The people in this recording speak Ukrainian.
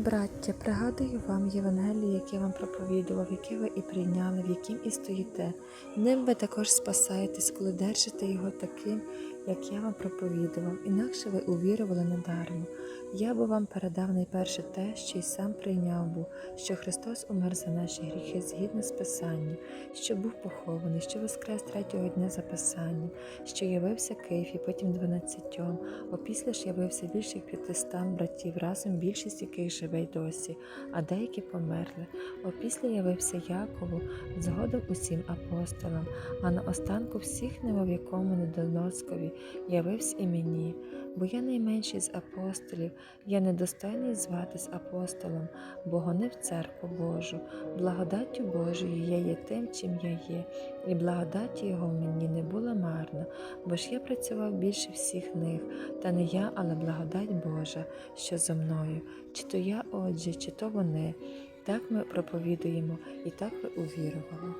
Браття, пригадую вам Євангеліє, яке вам проповідував, яке ви і прийняли, в яким і стоїте. Ним ви також спасаєтесь, коли держите його таким, як я вам проповідував, інакше ви увірували недармо. Я бо вам передав найперше те, що й сам прийняв був, що Христос умер за наші гріхи згідно з Писанням, що був похований, що воскрес третього дня за Писанням, що явився Києві, потім дванадцятьом, опісля ж явився більше п'ятистам братів, разом більшість яких живе й досі, а деякі померли. Опісля явився Якову, згодом усім апостолам, а на останку всіх немов'якому недоноскові явився і мені. Бо я найменший з апостолів, я недостойний зватись апостолом, бо гонив церкву Божу. Благодаттю Божою я є тим, чим я є, і благодать його мені не була марна, бо ж я працював більше всіх них, та не я, але благодать Божа, що зо мною. Чи то я, отже, чи то вони. Так ми проповідуємо, і так ви увірували.